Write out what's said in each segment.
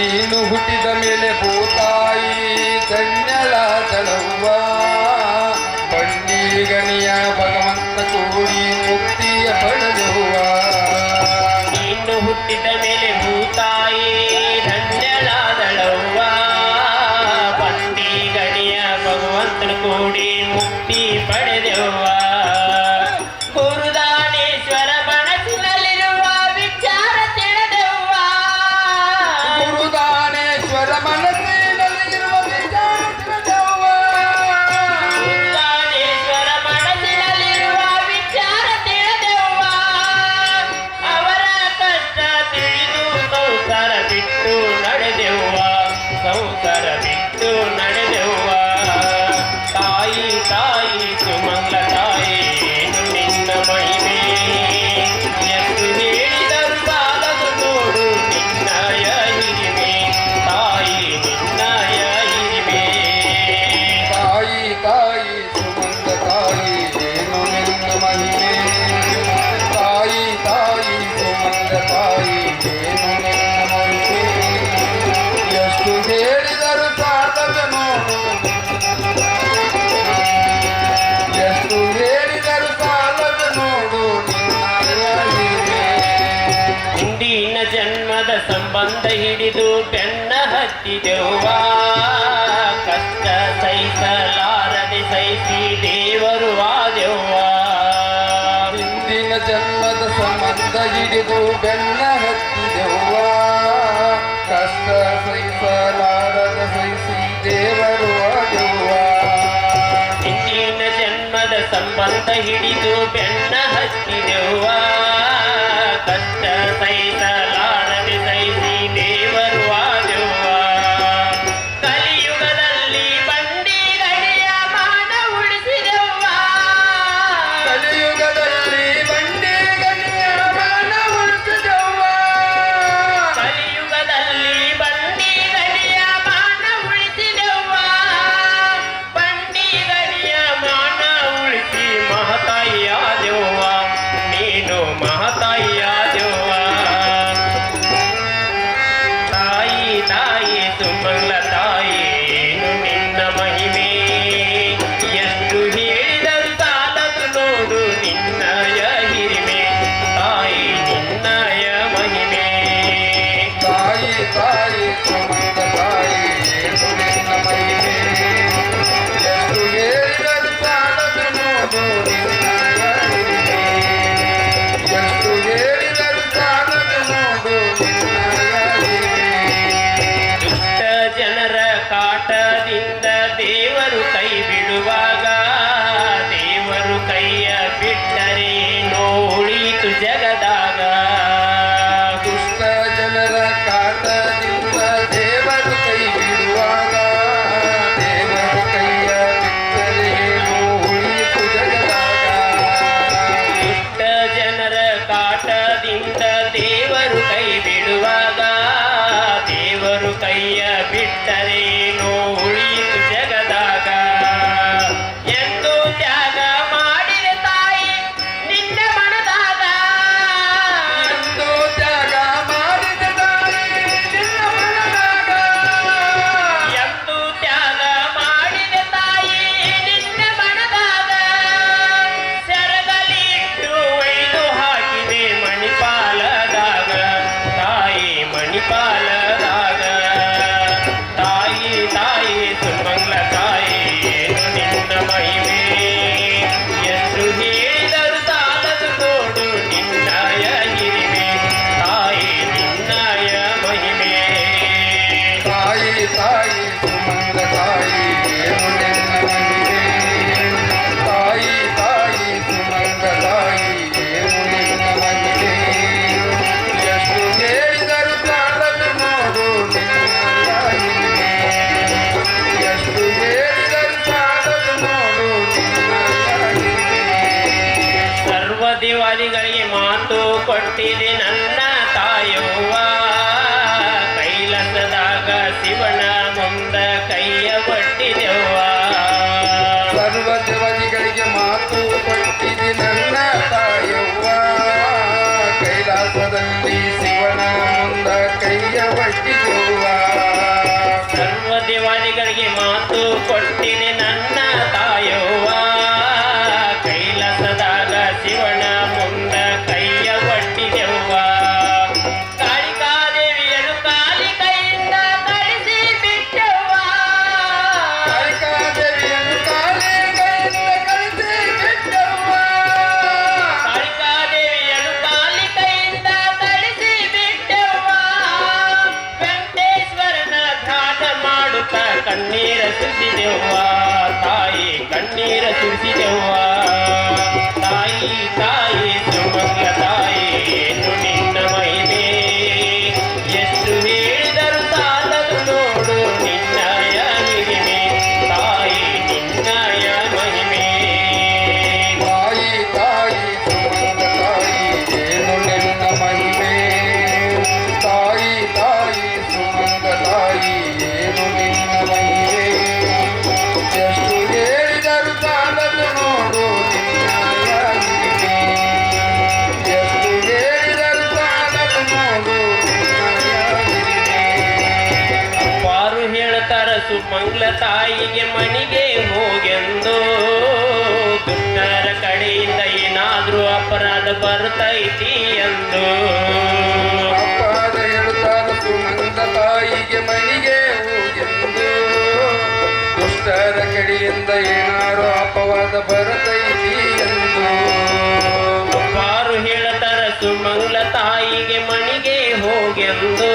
ನೀನು ಹುಟ್ಟಿದ ಮೇಲೆ ಭೂತಾಯಿ ಕನ್ಯಲ ತಲವ್ವ. ಪಂಡೀಗನಿಯ ಭಗವಂತ ಕೂಡಿ ಮುಕ್ತಿಯ ಪಡೆದುವ ನೀನು ಹುಟ್ಟಿದ ಮೇಲೆ ಭೂತಾಯಿ ಧನ್ಯಲಾದಳವ್ವ ಪಂಡೀಗನಿಯ ಭಗವಂತ ಕೂಡಿ ಮುಕ್ತಿ ಪಡೆದೆವ್ವ. ಹಿಡಿದು ಬೆನ್ನ ಹತ್ತಿದೆವ್ವ ಕಷ್ಟ ಸಹಿಸಲಾರದೆ ಸಹಿಸಿ ದೇವರು ಆದೆವ್ವ. ಹಿಂದಿನ ಜನ್ಮದ ಸಂಬಂಧ ಹಿಡಿದು ಬೆನ್ನ ಹತ್ತಿದೆವ್ವ. ಕಷ್ಟ ಸಹಿಸಲಾರದೆ ಸಹಿಸಿ ದೇವರು ಆದೆವ್ವ. ಹಿಂದಿನ ಜನ್ಮದ ಸಂಬಂಧ ಹಿಡಿದು ಬೆನ್ನ ಹತ್ತಿದೆವ್ವ. ಬುದ್ಧಿವಾದಿಗಳಿಗೆ ಮಾತು ಕೊಟ್ಟಿದೆ ನನ್ನ ತಾಯವ್ವ. ಕೈಲಸದಾಗ ಶಿವನ ಮುಂದ ಕೈಯ ಕೊಟ್ಟಿದೆವ್ವ. ಸರ್ವಜವಾದಿಗಳಿಗೆ ಮಾತು ಕೊಟ್ಟಿದೆ ನನ್ನ ತಾಯವ್ವ. ಕೈಲಾಸದಲ್ಲಿ ಶಿವನ ಮುಂದ ಕೈಯ ಒಟ್ಟಿದೆವ್ವ ಸರ್ವದೇವಾದಿಗಳಿಗೆ ಮಾತು ಕೊಟ್ಟಿದೆ ನನ್ನ ತಾಯವ್ವ. ಕಣ್ಣೀರ ಸುರಿಸಿದೆವ್ವ. ತಾಯಿ ಕಣ್ಣೀರ ಸುರಿಸಿದೆವ್ವ. ತಾಯಿ ತಾಯಿ. ಸುಮಂಗ್ಲ ತಾಯಿಗೆ ಮಣಿಗೆ ಹೋಗೆಂದು. ದುಷ್ಟರ ಕಡೆಯಿಂದ ಏನಾದರೂ ಅಪರಾಧ ಬರ್ತೈತಿ ಎಂದು ಸುಮಂಗ್ಲ ತಾಯಿಗೆ ಮಣಿಗೆ ಹೋಗೆಂದು. ದುಷ್ಟರ ಕಡೆಯಿಂದ ಏನಾರು ಅಪವಾದ ಬರುತ್ತೈತಿ ಎಂದು ಬಾರು ಹೇಳುತ್ತಾರೆ ಸುಮಂಗ್ಲ ತಾಯಿಗೆ ಮಣಿಗೆ ಹೋಗೆಂದು.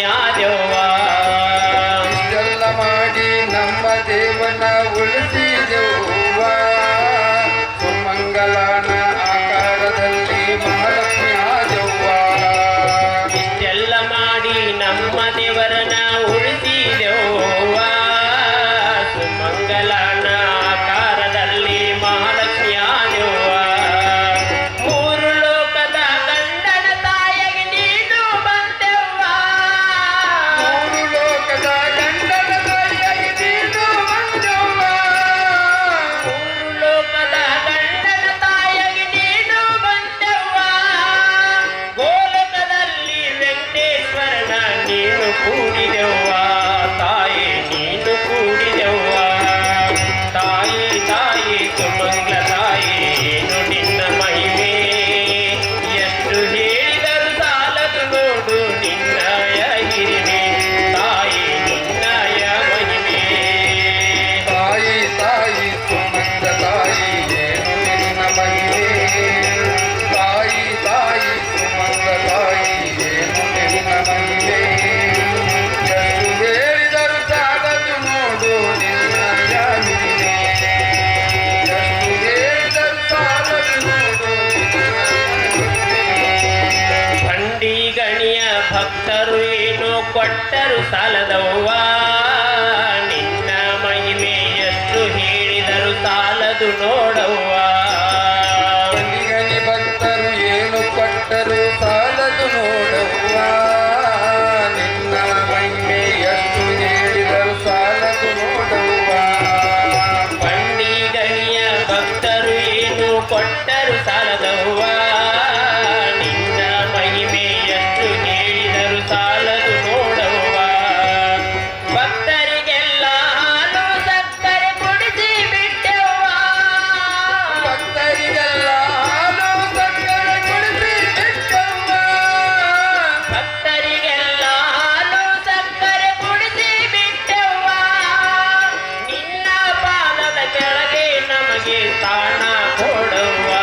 યાદવા જલમાಗಿ ನಮ್ಮ દેવના জন্য தானா போடுவோம்.